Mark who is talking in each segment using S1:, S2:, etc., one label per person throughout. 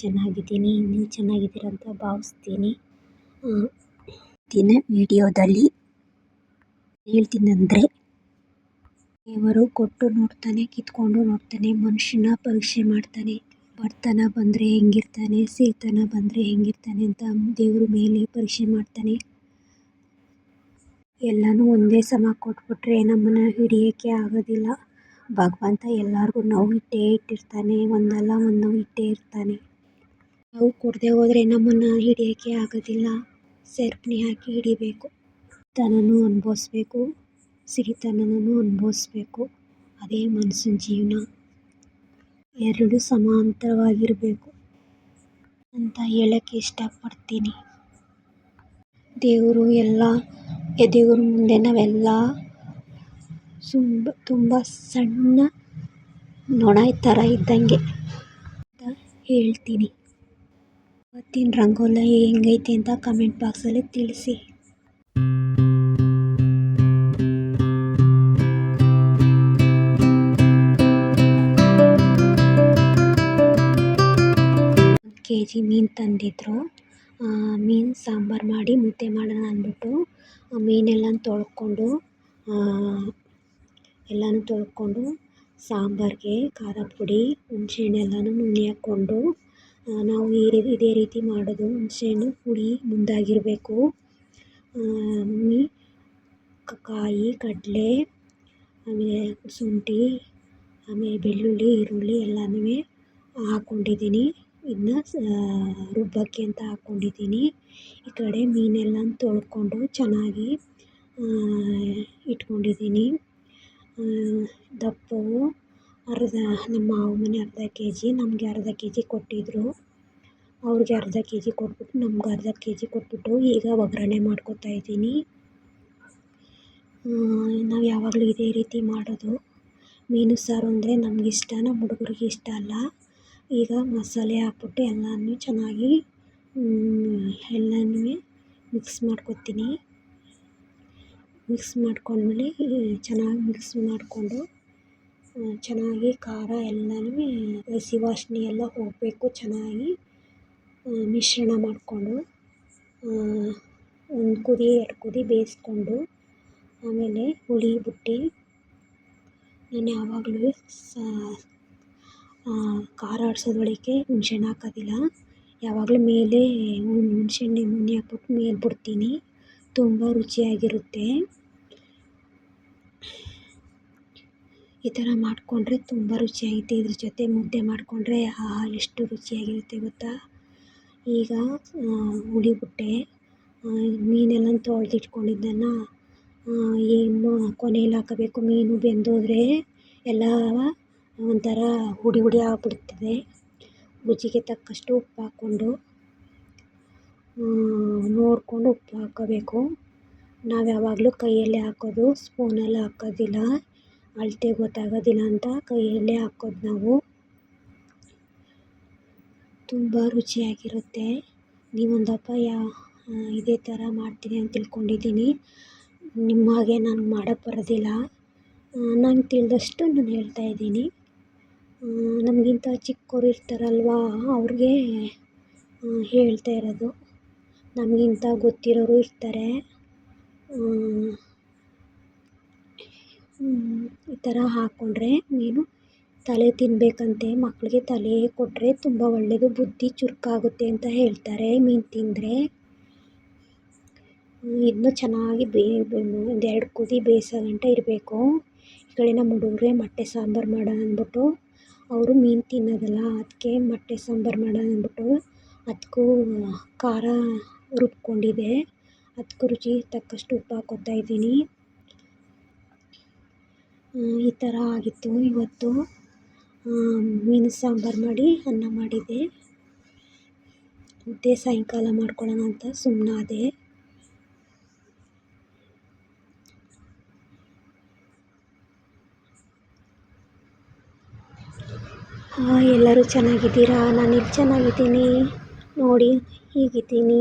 S1: ಚೆನ್ನಾಗಿದ್ದೀನಿ ನೀವು ಚೆನ್ನಾಗಿದ್ದೀರ ಅಂತ ಭಾವಿಸ್ತೀನಿ. ದಿನ ವಿಡಿಯೋದಲ್ಲಿ ಹೇಳ್ತೀನಂದರೆ, ದೇವರು ಕೊಟ್ಟು ನೋಡ್ತಾನೆ, ಕಿತ್ಕೊಂಡು ನೋಡ್ತಾನೆ, ಮನುಷ್ಯನ ಪರೀಕ್ಷೆ ಮಾಡ್ತಾನೆ. ಬಡತನ ಬಂದರೆ ಹೆಂಗಿರ್ತಾನೆ ಸಿರಿತನ ಬಂದರೆ ಹೆಂಗಿರ್ತಾನೆ ಅಂತ ದೇವ್ರ ಮೇಲೆ ಪರೀಕ್ಷೆ ಮಾಡ್ತಾನೆ. ಎಲ್ಲನೂ ಒಂದೇ ಸಮ ಕೊಟ್ಬಿಟ್ರೆ ನಮ್ಮನ್ನು ಹಿಡಿಯೋಕ್ಕೆ ಆಗೋದಿಲ್ಲ. ಭಗವಂತ ಎಲ್ಲರಿಗೂ ನೋವು ಇಟ್ಟೇ ಇಟ್ಟಿರ್ತಾನೆ, ಒಂದಲ್ಲ ಒಂದು ನೋವು ಇಟ್ಟೇ ಇರ್ತಾನೆ. ನಾವು ಕೊಡದೆ ಹೋದರೆ ನಮ್ಮನ್ನು ಹಿಡಿಯೋಕ್ಕೆ ಆಗೋದಿಲ್ಲ. ಸೆರ್ಪಣಿ ಹಾಕಿ ಹಿಡಿಬೇಕು. ತನನೂ ಅನುಭವಿಸ್ಬೇಕು. ಸಿಹಿತನನೂ ಅನುಭವಿಸ್ಬೇಕು. ಅದೇ ಮನುಷ್ಯನ ಜೀವನ. ಎರಡು ಸಮಾಂತರವಾಗಿರಬೇಕು. ಅಂತ ಹೇಳೋಕ್ಕೆ ಇಷ್ಟಪಡ್ತೀನಿ. ದೇವರು ಎಲ್ಲ ದೇವ್ರ ಮುಂದೆ ನಾವೆಲ್ಲ ತುಂಬ ತುಂಬ ಸಣ್ಣ ನೊಣ ಥರ ಇದ್ದಂಗೆ ಅಂತ ಹೇಳ್ತೀನಿ. ಇವತ್ತಿನ ರಂಗೋಲಿ ಹೆಂಗೈತೆ ಅಂತ ಕಮೆಂಟ್ ಬಾಕ್ಸಲ್ಲಿ ತಿಳಿಸಿ. ಕೆ ಜಿ ಮೀನು ತಂದಿದ್ದರು ಮೀನು ಸಾಂಬಾರು ಮಾಡಿ ಮುದ್ದೆ ಮಾಡೋಣ ಅಂದ್ಬಿಟ್ಟು ಮೀನೆಲ್ಲ ತೊಳ್ಕೊಂಡು ಎಲ್ಲನೂ ತೊಳ್ಕೊಂಡು, ಸಾಂಬಾರಿಗೆ ಖಾರ ಪುಡಿ, ಹುಣ್ಸೆಹಣ್ಣು ಎಲ್ಲನೂ ನುಣ್ಣಗೆ ಹಾಕ್ಕೊಂಡು ನಾವು ಈ ಇದೇ ರೀತಿ ಮಾಡೋದು ಹುಣಸೇಹಣ್ಣು ಹುಳಿ ಮುಂದಾಗಿರಬೇಕು. ಕಾಯಿ ಕಡಲೆ, ಆಮೇಲೆ ಶುಂಠಿ, ಆಮೇಲೆ ಬೆಳ್ಳುಳ್ಳಿ, ಈರುಳ್ಳಿ ಎಲ್ಲನೂ ಹಾಕ್ಕೊಂಡಿದ್ದೀನಿ ಇದನ್ನ ರುಬ್ಬಕ್ಕೆ ಅಂತ ಹಾಕ್ಕೊಂಡಿದ್ದೀನಿ ಈ ಕಡೆ ಮೀನೆಲ್ಲ ತೊಳ್ಕೊಂಡು ಚೆನ್ನಾಗಿ ಇಟ್ಕೊಂಡಿದ್ದೀನಿ. ದಪ್ಪವು ಅರ್ಧ, ನಮ್ಮ ಮಾವ ಮನೆ ಅರ್ಧ ಕೆ ಜಿ ನಮಗೆ ಅರ್ಧ ಕೆ ಜಿ ಕೊಟ್ಟಿದ್ದರು ಅವ್ರಿಗೆ ಅರ್ಧ ಕೆ ಜಿ ಕೊಟ್ಬಿಟ್ಟು, ನಮ್ಗೆ ಅರ್ಧ ಕೆ ಜಿ ಕೊಟ್ಬಿಟ್ಟು ಈಗ ಒಗ್ಗರಣೆ ಮಾಡ್ಕೊತಾ ಇದ್ದೀನಿ. ನಾವು ಯಾವಾಗಲೂ ಇದೇ ರೀತಿ ಮಾಡೋದು. ಮೀನು ಸಾರು ಅಂದರೆ ನಮಗಿಷ್ಟ ನಮ್ಮ ಹುಡುಗರಿಗೆ ಇಷ್ಟ ಅಲ್ಲ. ಈಗ ಮಸಾಲೆ ಹಾಕ್ಬಿಟ್ಟು ಎಲ್ಲನೂ ಚೆನ್ನಾಗಿ ಎಲ್ಲನೂ ಮಿಕ್ಸ್ ಮಾಡ್ಕೊತೀನಿ. ಮಿಕ್ಸ್ ಮಾಡ್ಕೊಂಡ್ಮೇಲೆ ಚೆನ್ನಾಗಿ ಮಿಕ್ಸ್ ಮಾಡಿಕೊಂಡು ಚೆನ್ನಾಗಿ ಖಾರ ಎಲ್ಲನೂ ಹಸಿ ಎಲ್ಲ ಹೋಗಬೇಕು ಚೆನ್ನಾಗಿ. ಮಿಶ್ರಣ ಮಾಡಿಕೊಂಡು ಒಂದು ಕುದಿ, ಎರಡು ಕುದಿ ಬೇಯಿಸ್ಕೊಂಡು, ಆಮೇಲೆ ಹುಳಿ, ಬಿಟ್ಟು, ನಾನು ಯಾವಾಗಲೂ ಖಾರ ಆಡ್ಸೋದ್ರೊಳಗೆ ಹುಣ್ಸೆಹಣ್ಣು ಹಾಕೋದಿಲ್ಲ. ಯಾವಾಗಲೂ ಮೇಲೆ ಹುಣ್ಸೆಹಣ್ಣು ನೆನೆ ಹಾಕ್ಬಿಟ್ಟು ಮೇಲೆ ಬಿಡ್ತೀನಿ. ತುಂಬ ರುಚಿಯಾಗಿರುತ್ತೆ. ಈ ಥರ ಮಾಡಿಕೊಂಡ್ರೆ ತುಂಬ ರುಚಿಯಾಗಿರುತ್ತೆ ಇದ್ರ ಜೊತೆ ಮುದ್ದೆ ಮಾಡಿಕೊಂಡ್ರೆ ಆಹಾ, ಎಷ್ಟು ರುಚಿಯಾಗಿರುತ್ತೆ ಗೊತ್ತಾ? ಈಗ ಹುಳಿಬಿಟ್ಟೆ ಮೀನೆಲ್ಲ ತೊಳೆದಿಟ್ಕೊಂಡಿದ್ದನ್ನು ಏನು ಕೊನೆಯಲ್ಲಿ ಹಾಕಬೇಕು. ಮೀನು ಬೆಂದೋದ್ರೆ ಎಲ್ಲ ಒಂಥರ ಹುಡಿ ಹುಡಿ ಆಗಿಬಿಡ್ತದೆ. ರುಚಿಗೆ ತಕ್ಕಷ್ಟು ಉಪ್ಪು ಹಾಕ್ಕೊಂಡು ನೋಡಿಕೊಂಡು ಉಪ್ಪು ಹಾಕ್ಕೋಬೇಕು ನಾವು ಯಾವಾಗಲೂ ಕೈಯಲ್ಲೇ ಹಾಕೋದು, ಸ್ಪೂನಲ್ಲಿ ಹಾಕೋದಿಲ್ಲ. ಅಳತೆ ಗೊತ್ತಾಗೋದಿಲ್ಲ ಅಂತ ಕೈಯಲ್ಲೇ ಹಾಕೋದು ನಾವು. ತುಂಬ ರುಚಿಯಾಗಿರುತ್ತೆ. ನೀವೊಂದಪ್ಪ ಯಾ ಇದೇ ಥರ ಮಾಡ್ತೀನಿ ಅಂತ ತಿಳ್ಕೊಂಡಿದ್ದೀನಿ. ನಿಮ್ಮ ಹಾಗೆ ನನಗೆ ಮಾಡೋಕ್ಕೆ ಬರೋದಿಲ್ಲ. ನಾನು ತಿಳಿದಷ್ಟು ನಾನು ಹೇಳ್ತಾ ಇದ್ದೀನಿ. ನಮಗಿಂತ ಚಿಕ್ಕವ್ರು ಇರ್ತಾರಲ್ವಾ, ಅವ್ರಿಗೆ ಹೇಳ್ತಾ ಇರೋದು. ನಮಗಿಂತ ಗೊತ್ತಿರೋರು ಇರ್ತಾರೆ. ಈ ಥರ ಹಾಕ್ಕೊಂಡ್ರೆ ಮೀನು ತಲೆ ತಿನ್ನಬೇಕಂತೆ ಮಕ್ಕಳಿಗೆ ತಲೆ ಕೊಟ್ಟರೆ ತುಂಬ ಒಳ್ಳೆಯದು ಬುದ್ಧಿ ಚುರುಕಾಗುತ್ತೆ ಅಂತ ಹೇಳ್ತಾರೆ ಮೀನು ತಿಂದರೆ. ಇನ್ನು ಚೆನ್ನಾಗಿ ಬೇ ಒಂದೆರಡು ಕುದಿ ಬೇಯಿಸೋ ಗಂಟ ಇರಬೇಕು. ಈ ಕಡೆ ನಮ್ಮ ಹುಡುಗ್ರೆ ಮೊಟ್ಟೆ ಸಾಂಬಾರು ಮಾಡೋಣ ಅಂದ್ಬಿಟ್ಟು, ಅವರು ಮೀನು ತಿನ್ನೋದಲ್ಲ, ಅದಕ್ಕೆ ಮೊಟ್ಟೆ ಸಾಂಬಾರು ಮಾಡೋಣ ಅಂದ್ಬಿಟ್ಟು, ಅದಕ್ಕೂ, ಖಾರ ರುಬ್ಕೊಂಡಿದೆ. ಅದಕ್ಕೂ ರುಚಿಗೆ ತಕ್ಕಷ್ಟು ಉಪ್ಪು ಹಾಕ್ಕೊತಾ ಇದ್ದೀನಿ. ಈ ಥರ ಆಗಿತ್ತು. ಇವತ್ತು ಮೀನು ಸಾಂಬಾರು ಮಾಡಿ ಅನ್ನ ಮಾಡಿದ್ದೆ ಮುದ್ದೆ ಸಾಯಂಕಾಲ ಮಾಡ್ಕೊಳ್ಳೋಣ ಅಂತ ಸುಮ್ಮನಾದೆ ಎಲ್ಲರೂ ಚೆನ್ನಾಗಿದ್ದೀರಾ? ನಾನು ಇಲ್ಲಿ ಚೆನ್ನಾಗಿದ್ದೀನಿ. ನೋಡಿ, ಹೀಗಿದ್ದೀನಿ.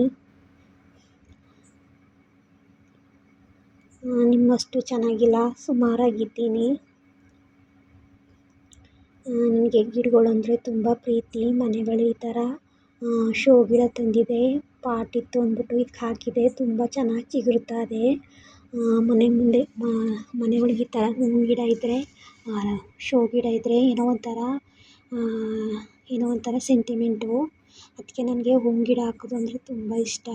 S1: ನಿಮ್ಮಷ್ಟು ಚೆನ್ನಾಗಿಲ್ಲ, ಸುಮಾರಾಗಿದ್ದೀನಿ. ನನಗೆ ಗಿಡಗಳಂದರೆ ಗಿಡಗಳು ಅಂದರೆ ತುಂಬ ಪ್ರೀತಿ, ಮನೆಗಳು ಈ ಥರ ಶೋ ಗಿಡ ತಂದಿದೆ, ಪಾಟ್ ಇತ್ತು ಅಂದ್ಬಿಟ್ಟು ಇದಕ್ಕೆ ಹಾಕಿದೆ, ತುಂಬ ಚೆನ್ನಾಗಿ ಚಿಗುರ್ತಾ ಇದೆ. ಮನೆ ಮುಂದೆ ಮನೆಗಳಿಗೆ ಈ ಥರ ಹೂವಿನ ಗಿಡ ಇದ್ದರೆ ಶೋ ಗಿಡ ಇದ್ದರೆ ಏನೋ ಒಂಥರ ಏನೋ ಒಂಥರ ಸೆಂಟಿಮೆಂಟು ಅದಕ್ಕೆ ನನಗೆ ಹೂವಿನ ಗಿಡ ಹಾಕೋದು ಅಂದರೆ ತುಂಬ ಇಷ್ಟ.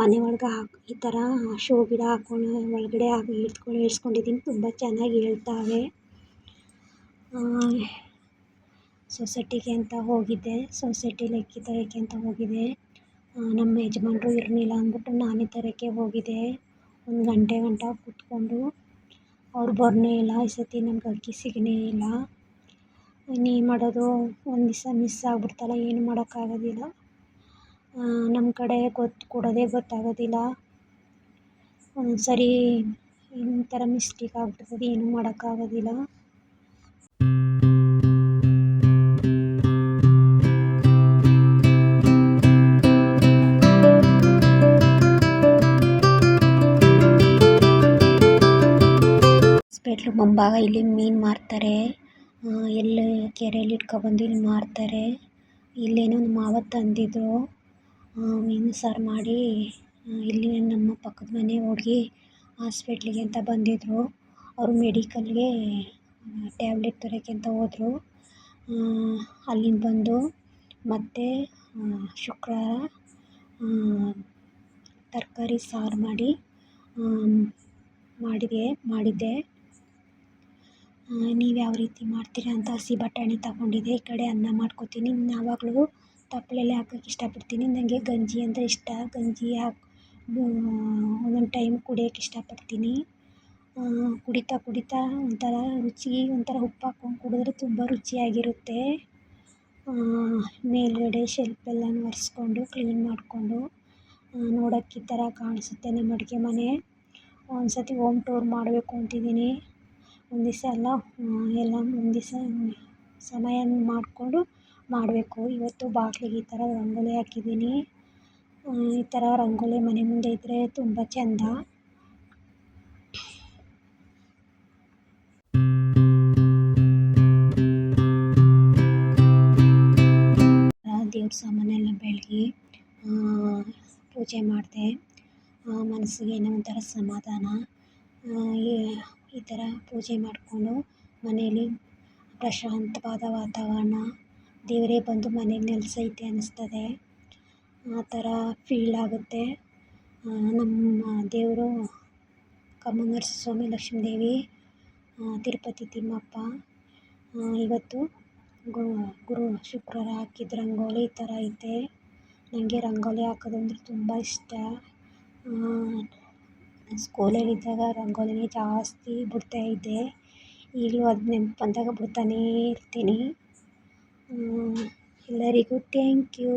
S1: ಮನೆ ಒಳಗೆ ಹಾಕಿ, ಈ ಥರ ಶೋ ಗಿಡ ಹಾಕೊಂಡು ಒಳಗಡೆ ಹಾಕಿ ಇಟ್ಕೊಂಡು ಇರಿಸ್ಕೊಂಡಿದ್ದೀನಿ ತುಂಬ ಚೆನ್ನಾಗಿ ಏಳ್ತಾವೆ ಸೊಸೈಟಿಗೆ ಅಂತ ಹೋಗಿದ್ದೆ. ಸೊಸೈಟಿಲಿ ಅಕ್ಕಿ ತರೋಕ್ಕೆ ಅಂತ ಹೋಗಿದ್ದೆ. ನಮ್ಮ ಯಜಮಾನ್ರು ಇರಲಿಲ್ಲ ಅಂದ್ಬಿಟ್ಟು ನಾನೇ ತರೋಕ್ಕೆ ಹೋಗಿದ್ದೆ. ಒಂದು ಗಂಟೆ ಗಂಟ ಕೂತ್ಕೊಂಡು, ಅವ್ರು ಬರನೇ ಇಲ್ಲ. ಈ ಸತಿ ನಮ್ಗೆ ಅಕ್ಕಿ ಸಿಗನೇ ಇಲ್ಲ. ಇನ್ನೇನು ಮಾಡೋದು ಒಂದು ದಿವಸ ಮಿಸ್ ಆಗ್ಬಿಡ್ತಲ್ಲ, ಏನು ಮಾಡೋಕ್ಕಾಗೋದಿಲ್ಲ. ನಮ್ಮ ಕಡೆ ಗೊತ್ತು ಕೊಡೋದೇ ಗೊತ್ತಾಗೋದಿಲ್ಲ. ಸರಿ ಈ ಥರ ಮಿಸ್ಟೇಕ್ ಆಗ್ಬಿಡ್ತದೆ, ಏನೂ ಮಾಡೋಕ್ಕಾಗೋದಿಲ್ಲ. ಹಾಸ್ಪಿಟ್ಲ್ ಮುಂಭಾಗ ಇಲ್ಲಿ ಮೀನು ಮಾರ್ತಾರೆ. ಎಲ್ಲಿ ಕೆರೆಯಲ್ಲಿ ಇಟ್ಕೊಬಂದು ಇಲ್ಲಿ ಮಾರ್ತಾರೆ. ಇಲ್ಲೇನೋ ನಮ್ಮ ಮಾವ ತಂದಿದ್ದರು ಮೀನು ಸಾರು ಮಾಡಿ ಇಲ್ಲಿ ನಮ್ಮ ಪಕ್ಕದ ಮನೆ ಹುಡ್ಗಿ ಹಾಸ್ಪಿಟ್ಲಿಗೆ ಅಂತ ಬಂದಿದ್ದರು ಅವರು ಮೆಡಿಕಲ್ಗೆ ಟ್ಯಾಬ್ಲೆಟ್ ತರೋಕ್ಕೆ ಅಂತ ಹೋದ್ರು. ಅಲ್ಲಿಂದ ಬಂದು ಮತ್ತೆ ಶುಕ್ರವಾರ ತರಕಾರಿ ಸಾರು ಮಾಡಿ ಮಾಡಿದೆ, ಮಾಡಿದ್ದೆ. ನೀವು ಯಾವ ರೀತಿ ಮಾಡ್ತೀರಾ ಅಂತ ಹಸಿ ಬಟಾಣಿ ತಗೊಂಡಿದ್ದೆ. ಈ ಕಡೆ ಅನ್ನ ಮಾಡ್ಕೊತೀನಿ. ಯಾವಾಗಲೂ ತಪ್ಪಲೆಲ್ಲೇ ಹಾಕೋಕೆ ಇಷ್ಟಪಡ್ತೀನಿ. ನನಗೆ ಗಂಜಿ ಅಂದರೆ ಇಷ್ಟ. ಗಂಜಿ ಹಾಕಿ ಒಂದೊಂದು ಟೈಮ್ ಕುಡಿಯೋಕೆ ಇಷ್ಟಪಡ್ತೀನಿ. ಕುಡಿತಾ ಕುಡಿತಾ ಒಂಥರ ರುಚಿ, ಒಂಥರ ಉಪ್ಪು ಹಾಕ್ಕೊಂಡು ಕುಡಿದ್ರೆ ತುಂಬ ರುಚಿಯಾಗಿರುತ್ತೆ. ಮೇಲುಗಡೆ ಶೆಲ್ಫೆಲ್ಲನೂ ಒರೆಸ್ಕೊಂಡು ಕ್ಲೀನ್ ಮಾಡಿಕೊಂಡು ನೋಡೋಕೆ ಈ ಥರ ಕಾಣಿಸುತ್ತೆ ನಮ್ಮ ಅಡುಗೆ ಮನೆ. ಒಂದು ಸತಿ ಹೋಮ್ ಟೂರ್ ಮಾಡಬೇಕು ಅಂತಿದ್ದೀನಿ. ಒಂದು ದಿವಸ ಎಲ್ಲ ಎಲ್ಲ ಒಂದು ದಿವಸ ಸಮಯ ಮಾಡಿಕೊಂಡು ಮಾಡಬೇಕು. ಇವತ್ತು ಬಾಗಿಲಿಗೆ ಈ ಥರ ರಂಗೋಲಿ ಹಾಕಿದ್ದೀನಿ ಈ ಥರ ರಂಗೋಲಿ ಮನೆ ಮುಂದೆ ಇದ್ದರೆ ತುಂಬ ಚೆಂದ. ದೇವ್ರ ಸಾಮಾನೆಲ್ಲ ಬೆಳಗ್ಗೆ ಪೂಜೆ ಮಾಡಿದೆ. ಮನಸ್ಸಿಗೆ ಏನೋ ಒಂಥರ ಸಮಾಧಾನ. ಈ ಥರ ಪೂಜೆ ಮಾಡಿಕೊಂಡು ಮನೆಯಲ್ಲಿ ಪ್ರಶಾಂತವಾದ ವಾತಾವರಣ. ದೇವರೇ ಬಂದು ಮನೆಗೆ ನೆಲೆಸೈತೆ ಅನ್ನಿಸ್ತದೆ. ಆ ಥರ ಫೀಲ್ ಆಗುತ್ತೆ. ನಮ್ಮ ದೇವರು ಕಮ್ಮನರ್ಸ ಸ್ವಾಮಿ ಲಕ್ಷ್ಮೀದೇವಿ ತಿರುಪತಿ ತಿಮ್ಮಪ್ಪ ಇವತ್ತು ಗುರು ಶುಕ್ರವಾರ ಹಾಕಿದ ರಂಗೋಲಿ ಈ ಥರ ಐತೆ. ನನಗೆ ರಂಗೋಲಿ ಹಾಕೋದಂದ್ರೆ ತುಂಬ ಇಷ್ಟ. ಸ್ಕೂಲಲ್ಲಿದ್ದಾಗ ರಂಗೋಲಿನೇ ಜಾಸ್ತಿ ಬಿಡ್ತಾ ಇದ್ದೆ. ಈಗಲೂ ಅದು ನೆನಪು ಬಂದಾಗ ಬಿಡ್ತಾನೇ ಇರ್ತೀನಿ. ಎಲ್ಲರಿಗೂ ಥ್ಯಾಂಕ್ ಯು